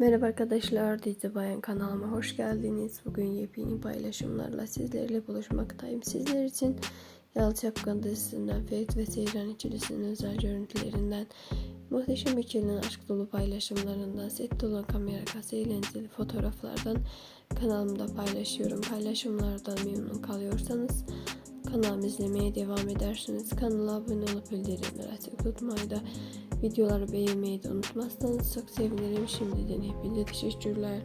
Merhaba arkadaşlar, Dizi Bayan kanalıma hoş geldiniz. Bugün yepyeni paylaşımlarla sizlerle buluşmaktayım. Sizler için Yalı Çapkın Ferit ve Seyran ikilisinin özel görüntülerinden muhteşem ikilinin aşk dolu paylaşımlarından set dolu kamera arkası eğlenceli fotoğraflardan kanalımda paylaşıyorum. Paylaşımlardan memnun kalıyorsanız kanalımı izlemeye devam edersiniz. Kanala abone olup bildirimleri açık tutmayı da videoları beğenmeyi de unutmazsanız çok sevinirim. Şimdiden hepinize teşekkürler.